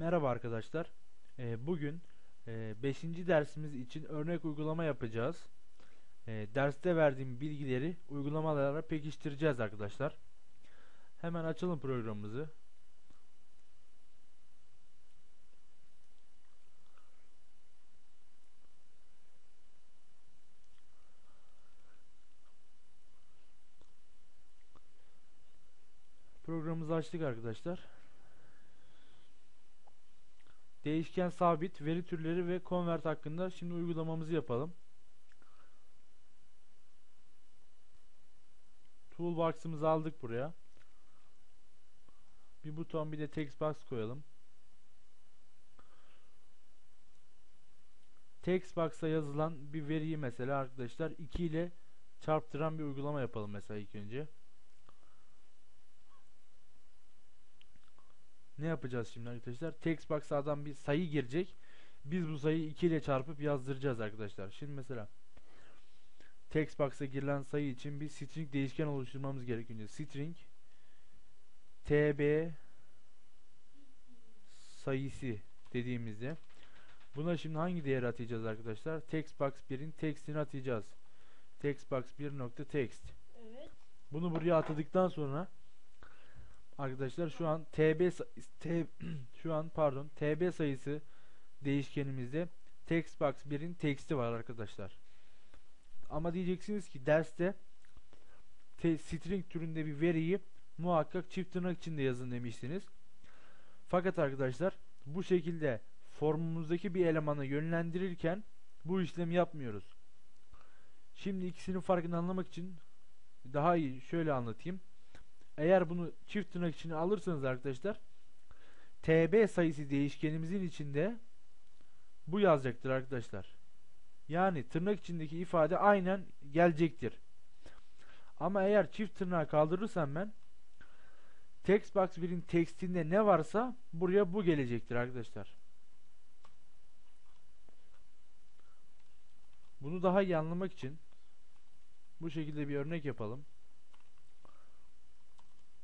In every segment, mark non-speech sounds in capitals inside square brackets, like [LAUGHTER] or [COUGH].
Merhaba arkadaşlar. Ee, bugün 5. dersimiz için örnek uygulama yapacağız. Ee, derste verdiğim bilgileri uygulamalara pekiştireceğiz arkadaşlar. Hemen açalım programımızı. Programımızı açtık arkadaşlar. Değişken sabit, veri türleri ve convert hakkında şimdi uygulamamızı yapalım. Toolbox'ımızı aldık buraya. Bir buton bir de text box koyalım. Text box'a yazılan bir veriyi mesela arkadaşlar 2 ile çarptıran bir uygulama yapalım mesela ilk önce. Ne yapacağız şimdi arkadaşlar? Text box'dan bir sayı girecek. Biz bu sayıyı 2 ile çarpıp yazdıracağız arkadaşlar. Şimdi mesela text box'a girilen sayı için bir string değişken oluşturmamız gerekiyor. String tb sayısı dediğimizde buna şimdi hangi değer atacağız arkadaşlar? Text box 1'in text'ini atacağız. Text box 1 nokta text. Evet. Bunu buraya atadıktan sonra arkadaşlar şu an tb t, [CLEARS THROAT] şu an pardon tb sayısı değişkenimizde textbox 1'in text'i var arkadaşlar. Ama diyeceksiniz ki derste te, string türünde bir veriyi muhakkak çift tırnak içinde yazın demiştiniz. Fakat arkadaşlar bu şekilde formumuzdaki bir elemanı yönlendirirken bu işlemi yapmıyoruz. Şimdi ikisinin farkını anlamak için daha iyi şöyle anlatayım. Eğer bunu çift tırnak içine alırsanız arkadaşlar TB sayısı değişkenimizin içinde bu yazacaktır arkadaşlar. Yani tırnak içindeki ifade aynen gelecektir. Ama eğer çift tırnağı kaldırırsam ben textbox 1'in tekstinde ne varsa buraya bu gelecektir arkadaşlar. Bunu daha iyi anlamak için bu şekilde bir örnek yapalım.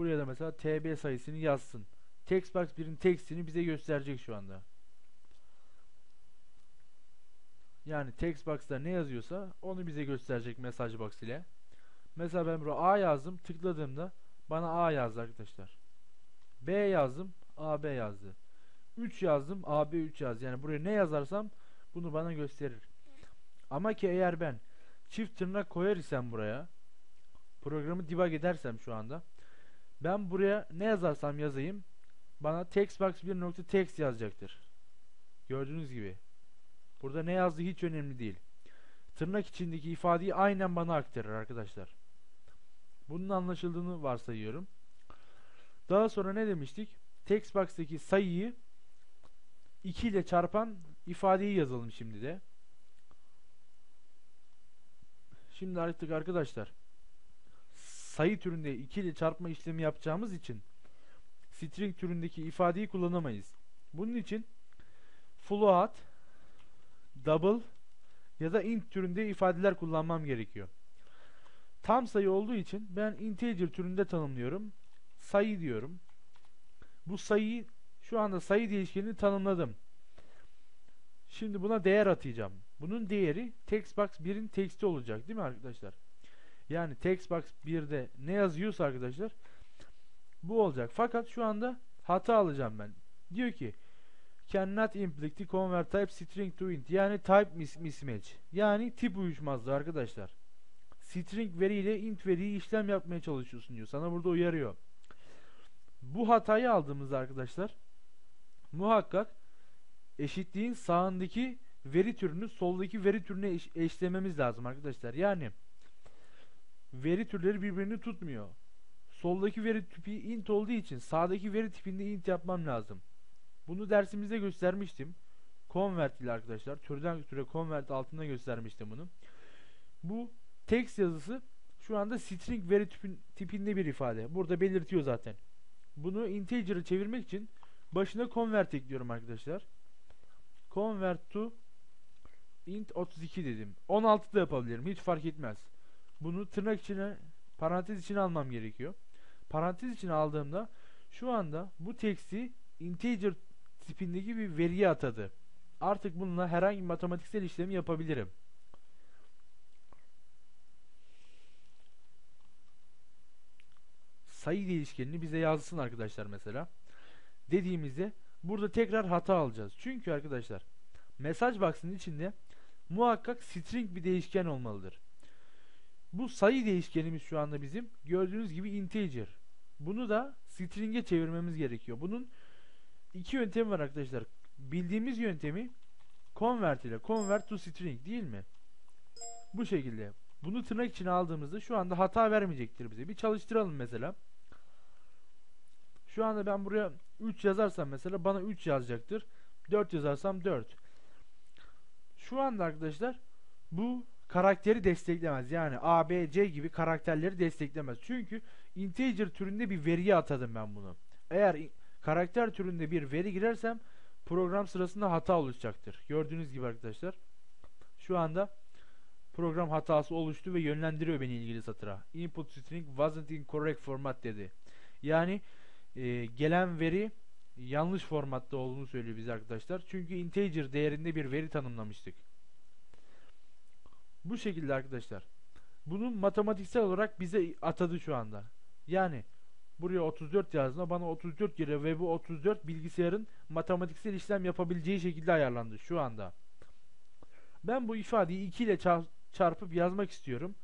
Buraya da mesela TB sayısını yazsın. Textbox 1'in tekstini bize gösterecek şu anda. Yani textbox'ta ne yazıyorsa onu bize gösterecek mesaj box ile. Mesela ben buraya A yazdım. Tıkladığımda bana A yazdı arkadaşlar. B yazdım. AB yazdı. 3 yazdım. AB 3 yazdı. Yani buraya ne yazarsam bunu bana gösterir. Ama ki eğer ben çift tırnak koyar isem buraya programı debug edersem şu anda ben buraya ne yazarsam yazayım bana textbox 1.text yazacaktır. Gördüğünüz gibi. Burada ne yazdığı hiç önemli değil. Tırnak içindeki ifadeyi aynen bana aktarır arkadaşlar. Bunun anlaşıldığını varsayıyorum. Daha sonra ne demiştik? Textbox'taki sayıyı 2 ile çarpan ifadeyi yazalım şimdi de. Şimdi artık arkadaşlar sayı türünde 2 ile çarpma işlemi yapacağımız için string türündeki ifadeyi kullanamayız. Bunun için float, double ya da int türünde ifadeler kullanmam gerekiyor. Tam sayı olduğu için ben integer türünde tanımlıyorum. Sayı diyorum. Bu sayıyı şu anda sayı değişkenini tanımladım. Şimdi buna değer atacağım. Bunun değeri textbox 1'in teksti olacak değil mi arkadaşlar? Yani textbox 1'de ne yazıyorsa arkadaşlar bu olacak. Fakat şu anda hata alacağım ben. Diyor ki cannot implicit the convert type string to int. Yani type mis mismatch. Yani tip uyuşmazlığı arkadaşlar. String veriyle int veriyi işlem yapmaya çalışıyorsun diyor. Sana burada uyarıyor. Bu hatayı aldığımızda arkadaşlar muhakkak eşitliğin sağındaki veri türünü soldaki veri türüne eş eşlememiz lazım arkadaşlar. Yani veri türleri birbirini tutmuyor. Soldaki veri tipi int olduğu için sağdaki veri tipinde int yapmam lazım. Bunu dersimizde göstermiştim. Convert ile arkadaşlar. Türden türe convert altında göstermiştim bunu. Bu text yazısı şu anda string veri tipin, tipinde bir ifade. Burada belirtiyor zaten. Bunu integer'a çevirmek için başına convert ekliyorum arkadaşlar. Convert to int 32 dedim. 16 da yapabilirim. Hiç fark etmez. Bunu tırnak içine parantez içine almam gerekiyor. Parantez içine aldığımda şu anda bu text'i integer tipindeki bir veriyi atadı. Artık bununla herhangi bir matematiksel işlemi yapabilirim. Sayı değişkenini bize yazsın arkadaşlar mesela. Dediğimizde burada tekrar hata alacağız. Çünkü arkadaşlar mesaj box'ın içinde muhakkak string bir değişken olmalıdır. Bu sayı değişkenimiz şu anda bizim gördüğünüz gibi integer. Bunu da string'e çevirmemiz gerekiyor. Bunun iki yöntemi var arkadaşlar. Bildiğimiz yöntemi convert ile convert to string değil mi? Bu şekilde. Bunu tırnak içine aldığımızda şu anda hata vermeyecektir bize. Bir çalıştıralım mesela. Şu anda ben buraya 3 yazarsam mesela bana 3 yazacaktır. 4 yazarsam 4. Şu anda arkadaşlar bu karakteri desteklemez. Yani A, B, C gibi karakterleri desteklemez. Çünkü integer türünde bir veriye atadım ben bunu. Eğer karakter türünde bir veri girersem program sırasında hata oluşacaktır. Gördüğünüz gibi arkadaşlar. Şu anda program hatası oluştu ve yönlendiriyor beni ilgili satıra. Input string wasn't in correct format dedi. Yani e, gelen veri yanlış formatta olduğunu söylüyor bize arkadaşlar. Çünkü integer değerinde bir veri tanımlamıştık. Bu şekilde arkadaşlar. Bunun matematiksel olarak bize atadı şu anda. Yani buraya 34 yazdığında bana 34 geliyor ve bu 34 bilgisayarın matematiksel işlem yapabileceği şekilde ayarlandı şu anda. Ben bu ifadeyi 2 ile çarpıp yazmak istiyorum.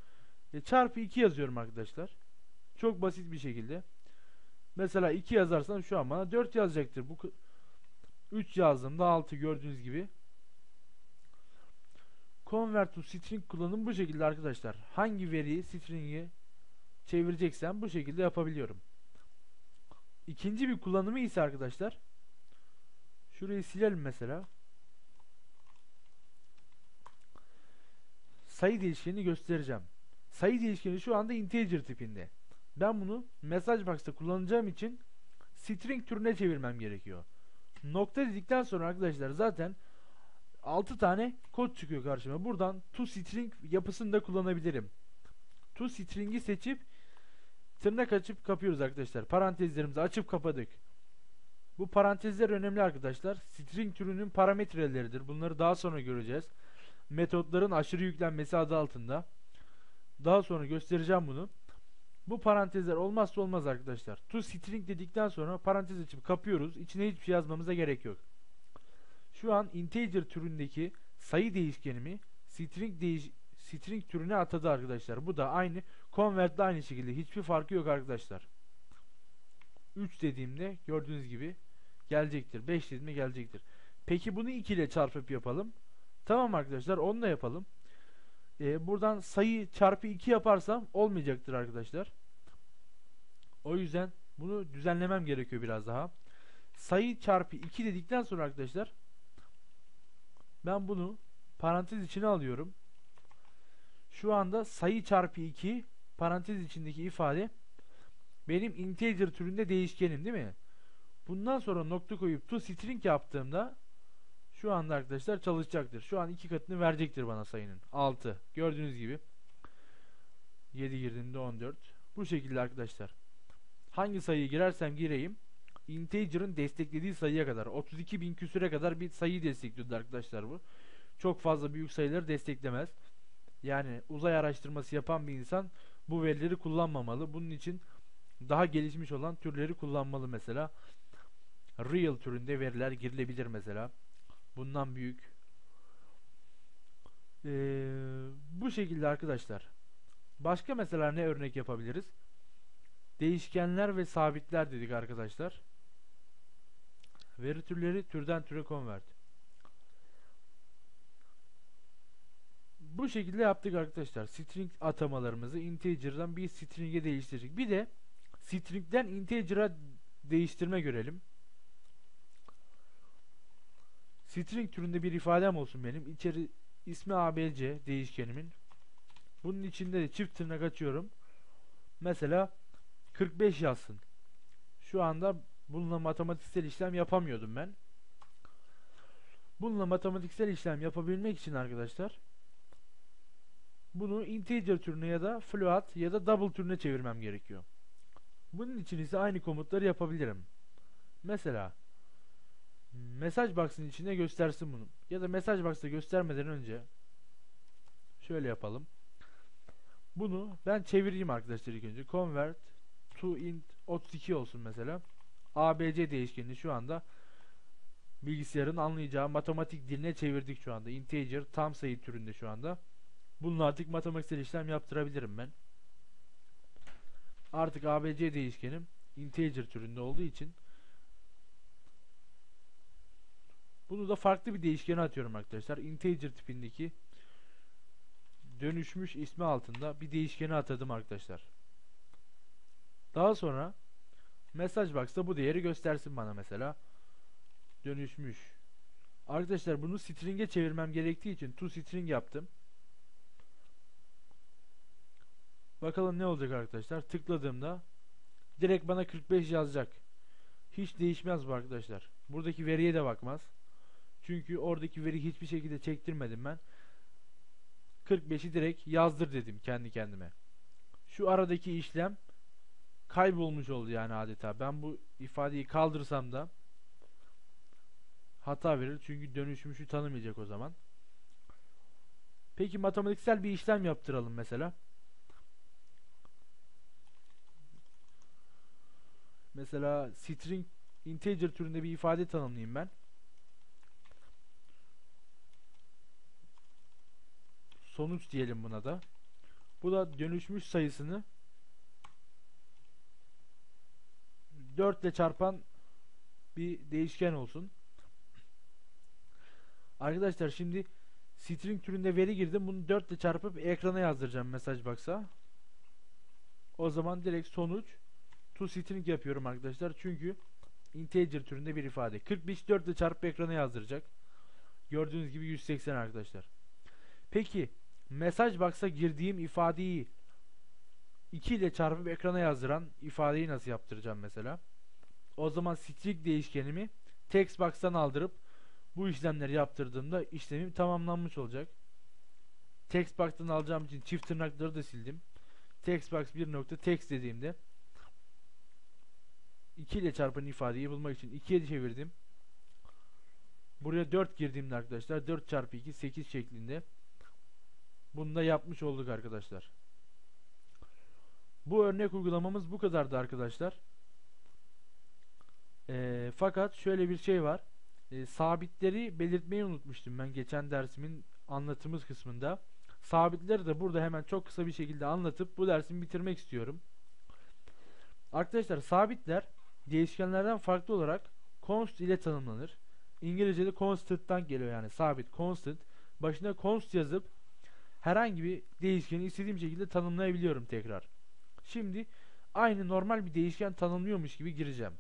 E, çarpı 2 yazıyorum arkadaşlar. Çok basit bir şekilde. Mesela 2 yazarsam şu an bana 4 yazacaktır. Bu 3 yazdığımda 6 gördüğünüz gibi. Convert to string kullanım bu şekilde arkadaşlar. Hangi veriyi string'i çevireceksem bu şekilde yapabiliyorum. İkinci bir kullanımı ise arkadaşlar şurayı silelim mesela. Sayı değişkenini göstereceğim. Sayı değişkeni şu anda integer tipinde. Ben bunu mesaj box'ta kullanacağım için string türüne çevirmem gerekiyor. Nokta dedikten sonra arkadaşlar zaten 6 tane kod çıkıyor karşıma. Buradan to string yapısını da kullanabilirim. To string'i seçip tırnak açıp kapıyoruz arkadaşlar. Parantezlerimizi açıp kapadık. Bu parantezler önemli arkadaşlar. String türünün parametreleridir. Bunları daha sonra göreceğiz. Metotların aşırı yüklenmesi adı altında. Daha sonra göstereceğim bunu. Bu parantezler olmazsa olmaz arkadaşlar. To string dedikten sonra parantez açıp kapıyoruz. İçine hiçbir şey yazmamıza gerek yok. Şu an integer türündeki sayı değişkenimi string değiş string türüne atadı arkadaşlar. Bu da aynı convert aynı şekilde hiçbir farkı yok arkadaşlar. 3 dediğimde gördüğünüz gibi gelecektir. 5 dediğimde gelecektir. Peki bunu 2 ile çarpıp yapalım. Tamam arkadaşlar onu da yapalım. Ee, buradan sayı çarpı 2 yaparsam olmayacaktır arkadaşlar. O yüzden bunu düzenlemem gerekiyor biraz daha. Sayı çarpı 2 dedikten sonra arkadaşlar ben bunu parantez içine alıyorum. Şu anda sayı çarpı 2 parantez içindeki ifade benim integer türünde değişkenim değil mi? Bundan sonra nokta koyup to string yaptığımda şu anda arkadaşlar çalışacaktır. Şu an iki katını verecektir bana sayının. 6. Gördüğünüz gibi 7 girdiğimde 14. Bu şekilde arkadaşlar. Hangi sayıyı girersem gireyim integer'ın desteklediği sayıya kadar 32 bin küsüre kadar bir sayı destekliyordu arkadaşlar bu. Çok fazla büyük sayıları desteklemez. Yani uzay araştırması yapan bir insan bu verileri kullanmamalı. Bunun için daha gelişmiş olan türleri kullanmalı mesela. Real türünde veriler girilebilir mesela. Bundan büyük. Ee, bu şekilde arkadaşlar. Başka mesela ne örnek yapabiliriz? Değişkenler ve sabitler dedik arkadaşlar. Veri türleri türden türe convert. Bu şekilde yaptık arkadaşlar. String atamalarımızı integer'dan bir string'e değiştirdik. Bir de string'den integer'a değiştirme görelim. String türünde bir ifadem olsun benim. İçeri ismi abc değişkenimin. Bunun içinde de çift tırnak açıyorum. Mesela 45 yazsın. Şu anda bununla matematiksel işlem yapamıyordum ben. Bununla matematiksel işlem yapabilmek için arkadaşlar bunu integer türüne ya da float ya da double türüne çevirmem gerekiyor. Bunun için ise aynı komutları yapabilirim. Mesela mesaj box'ın içinde göstersin bunu. Ya da mesaj box'ta göstermeden önce şöyle yapalım. Bunu ben çevireyim arkadaşlar ilk önce. Convert to int 32 olsun mesela. ABC değişkenini şu anda bilgisayarın anlayacağı matematik diline çevirdik şu anda. Integer tam sayı türünde şu anda. Bununla artık matematiksel işlem yaptırabilirim ben. Artık ABC değişkenim integer türünde olduğu için bunu da farklı bir değişkene atıyorum arkadaşlar. Integer tipindeki dönüşmüş ismi altında bir değişkeni atadım arkadaşlar. Daha sonra mesaj box'ta bu değeri göstersin bana mesela. Dönüşmüş. Arkadaşlar bunu string'e çevirmem gerektiği için to string yaptım. Bakalım ne olacak arkadaşlar. Tıkladığımda direkt bana 45 yazacak. Hiç değişmez bu arkadaşlar. Buradaki veriye de bakmaz. Çünkü oradaki veri hiçbir şekilde çektirmedim ben. 45'i direkt yazdır dedim kendi kendime. Şu aradaki işlem kaybolmuş oldu yani adeta. Ben bu ifadeyi kaldırsam da hata verir. Çünkü dönüşmüşü tanımayacak o zaman. Peki matematiksel bir işlem yaptıralım mesela. Mesela string integer türünde bir ifade tanımlayayım ben. Sonuç diyelim buna da. Bu da dönüşmüş sayısını 4 ile çarpan bir değişken olsun. Arkadaşlar şimdi string türünde veri girdim. Bunu 4 ile çarpıp ekrana yazdıracağım mesaj box'a. O zaman direkt sonuç to string yapıyorum arkadaşlar. Çünkü integer türünde bir ifade. 45 4 ile çarpıp ekrana yazdıracak. Gördüğünüz gibi 180 arkadaşlar. Peki mesaj box'a girdiğim ifadeyi 2 ile çarpıp ekrana yazdıran ifadeyi nasıl yaptıracağım mesela? O zaman string değişkenimi text box'tan aldırıp bu işlemleri yaptırdığımda işlemim tamamlanmış olacak. Text box'tan alacağım için çift tırnakları da sildim. Text box bir nokta text dediğimde 2 ile çarpan ifadeyi bulmak için 2'ye çevirdim. Buraya 4 girdiğimde arkadaşlar 4 çarpı 2 8 şeklinde bunu da yapmış olduk arkadaşlar. Bu örnek uygulamamız bu kadardı arkadaşlar. E, fakat şöyle bir şey var. E, sabitleri belirtmeyi unutmuştum ben geçen dersimin anlatımız kısmında. Sabitleri de burada hemen çok kısa bir şekilde anlatıp bu dersimi bitirmek istiyorum. Arkadaşlar sabitler değişkenlerden farklı olarak const ile tanımlanır. İngilizce'de constant'tan geliyor yani sabit constant. Başına const yazıp herhangi bir değişkeni istediğim şekilde tanımlayabiliyorum tekrar. Şimdi aynı normal bir değişken tanımlıyormuş gibi gireceğim.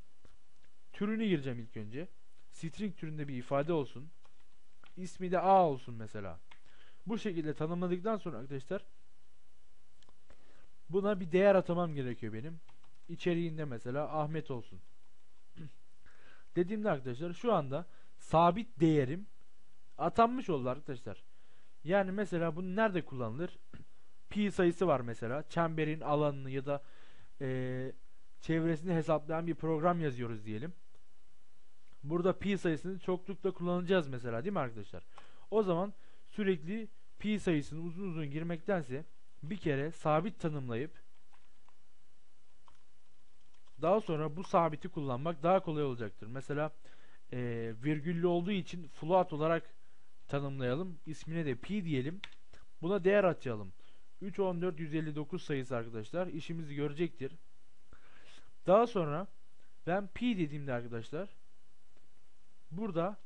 Türünü gireceğim ilk önce. String türünde bir ifade olsun. İsmi de A olsun mesela. Bu şekilde tanımladıktan sonra arkadaşlar buna bir değer atamam gerekiyor benim. İçeriğinde mesela Ahmet olsun. [CLEARS THROAT] Dediğimde arkadaşlar şu anda sabit değerim atanmış oldu arkadaşlar. Yani mesela bunu nerede kullanılır? [CLEARS THROAT] Pi sayısı var mesela. Çemberin alanını ya da e, çevresini hesaplayan bir program yazıyoruz diyelim. Burada pi sayısını çoklukla kullanacağız mesela değil mi arkadaşlar? O zaman sürekli pi sayısını uzun uzun girmektense bir kere sabit tanımlayıp daha sonra bu sabiti kullanmak daha kolay olacaktır. Mesela e, virgüllü olduğu için float olarak tanımlayalım. İsmine de pi diyelim. Buna değer atayalım. 3 14 159 sayısı arkadaşlar işimizi görecektir. Daha sonra ben pi dediğimde arkadaşlar burada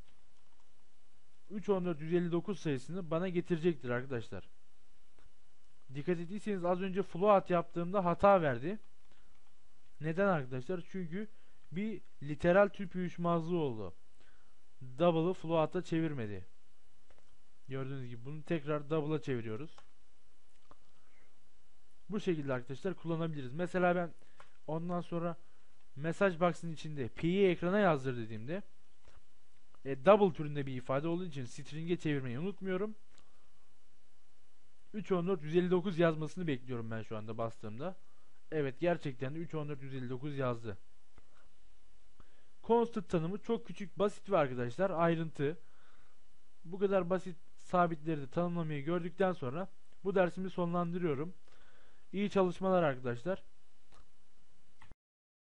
3 14 159 sayısını bana getirecektir arkadaşlar. Dikkat ettiyseniz az önce float yaptığımda hata verdi. Neden arkadaşlar? Çünkü bir literal tüp uyuşmazlığı oldu. Double'ı float'a çevirmedi. Gördüğünüz gibi bunu tekrar double'a çeviriyoruz. Bu şekilde arkadaşlar kullanabiliriz. Mesela ben ondan sonra mesaj box'ın içinde pi'yi ekrana yazdır dediğimde e, double türünde bir ifade olduğu için string'e çevirmeyi unutmuyorum. 314 159 yazmasını bekliyorum ben şu anda bastığımda. Evet gerçekten de 314 159 yazdı. Constant tanımı çok küçük, basit ve arkadaşlar ayrıntı. Bu kadar basit sabitleri de tanımlamayı gördükten sonra bu dersimi sonlandırıyorum. İyi çalışmalar arkadaşlar.